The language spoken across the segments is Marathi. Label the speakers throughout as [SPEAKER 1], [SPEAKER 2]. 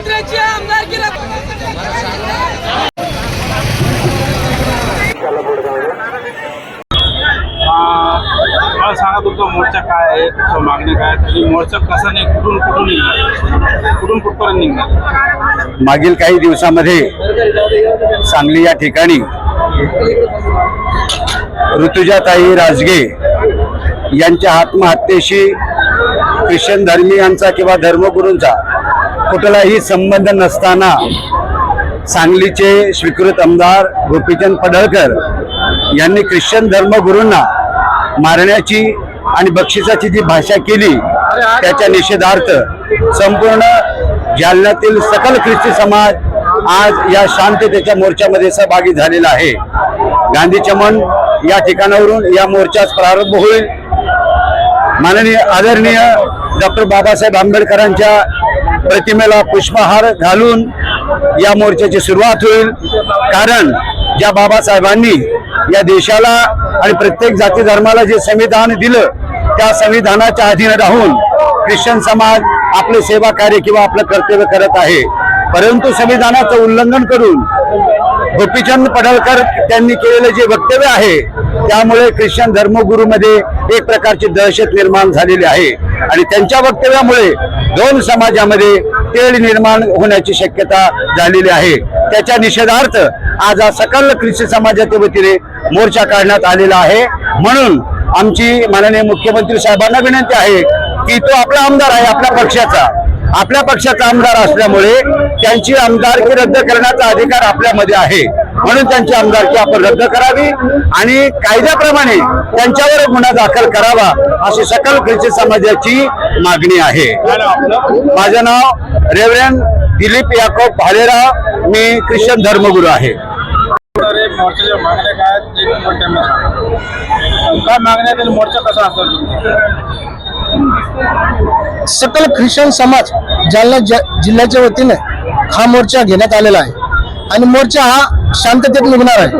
[SPEAKER 1] कुत्र्याची
[SPEAKER 2] मला सांगा तुमचा मोर्चा काय आहे? तुमचं मागणी काय आहे? तुम्ही मोर्चा कसा नाही? कुठून कुठून निघणार? कुठून कुठपर्यंत निघणार?
[SPEAKER 3] मागील काही दिवसामध्ये सांगली या ठिकाणी ऋतुजाताई राजगे यांच्या आत्महत्येशी ख्रिश्चन धर्मीयांचा किंवा धर्मगुरूंचा कुठलाही संबंध नसताना सांगलीचे स्वीकृत आमदार गोपीचंद पडळकर यांनी ख्रिश्चन धर्मगुरूंना मारण्याची आणि बक्षिसाची जी भाषा केली त्याच्या निषेधार्थ संपूर्ण जालन्यातील सकल ख्रिस्ती समाज आज या शांततेच्या मोर्चामध्ये सहभागी झालेला आहे. गांधी चमन या ठिकाणावरून या मोर्चास प्रारंभ होईल. माननीय आदरणीय डॉक्टर बाबासाहेब आंबेडकरांच्या प्रतिमेला पुष्पहार घालून या मोर्चाची सुरुवात होईल. कारण ज्या बाबासाहेबांनी या देशाला आणि प्रत्येक जाती धर्माला जे संविधान दिलं त्या संविधानाच्या अधीन राहून ख्रिश्चन समाज आपले सेवा कार्य किंवा आपलं कर्तव्य करत आहे. परंतु संविधानाचं उल्लंघन करून गोपीचंद पडळकर त्यांनी केलेलं जे वक्तव्य आहे त्यामुळे ख्रिश्चन धर्मगुरूमध्ये एक प्रकारची दहशत निर्माण झालेली आहे. आणि त्यांच्या वक्तव्यामुळे दोन समाजामध्ये तेढ निर्माण होण्याची शक्यता झालेली आहे. त्याच्या निषेधार्थ आज सकल ख्रिश्चन समाजाच्या वतीने मोर्चा काढण्यात आलेला आहे. म्हणून आमची माननीय मुख्यमंत्री साहेबांना विनंती आहे की तो आपला आमदार आहे आपल्या पक्षाचा. आपल्या पक्षाचा आमदार असल्यामुळे त्यांची आमदारकी रद्द करण्याचा अधिकार आपल्यामध्ये आहे. म्हणून त्यांची आमदारकी आपण रद्द करावी आणि कायद्याप्रमाणे त्यांच्यावर गुन्हा दाखल करावा अशी सकल ख्रिस्ती समाजाची मागणी आहे. माझं नाव रेव्हरेंड दिलीप याकोब भालेराव मी ख्रिश्चन धर्मगुरू आहे.
[SPEAKER 2] हे काय मागण्या मोर्चा कसा?
[SPEAKER 4] सकल ख्रिश्चन समाज जालना जिल्ह्याच्या वतीने हा मोर्चा घेण्यात आलेला आहे. आणि मोर्चा हा शांततेत निघणार आहे.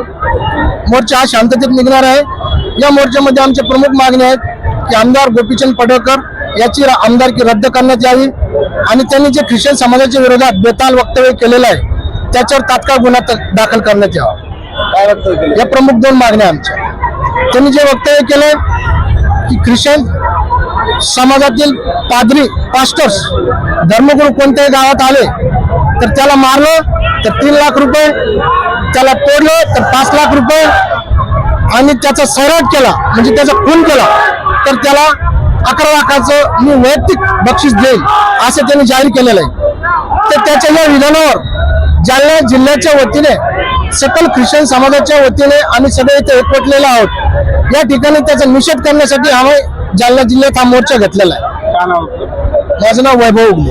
[SPEAKER 4] मोर्चा हा शांततेत निघणार आहे. या मोर्चामध्ये आमच्या प्रमुख मागण्या आहेत की आमदार गोपीचंद पडळकर याची आमदारकी रद्द करण्यात यावी आणि त्यांनी जे ख्रिश्चन समाजाच्या विरोधात बेताल वक्तव्य केलेलं आहे त्याच्यावर तात्काळ गुन्हा दाखल करण्यात यावा? या प्रमुख दोन मागण्या आमच्या. त्यांनी जे वक्तव्य केले की ख्रिश्चन समाजातील पादरी पास्टर्स धर्मगुरू कोणत्याही गावात आले तर त्याला मारलं तर तीन लाख रुपये त्याला तोडलं तर पाच लाख रुपये आणि त्याचा सैराट केला म्हणजे त्याचा खून केला तर त्याला अकरा लाखाचं मी वैयक्तिक बक्षीस देईल असं त्यांनी जाहीर केलेलं आहे. तर त्याच्या या विधानावर जालना जिल्ह्याच्या वतीने सकल ख्रिश्चन समाजाच्या वतीने आम्ही सगळे इथे एकवटलेलो आहोत. या ठिकाणी त्याचा निषेध करण्यासाठी आम्ही जालना जिल्ह्यात हा मोर्चा घेतलेला आहे? माझं नाव वैभव उगले.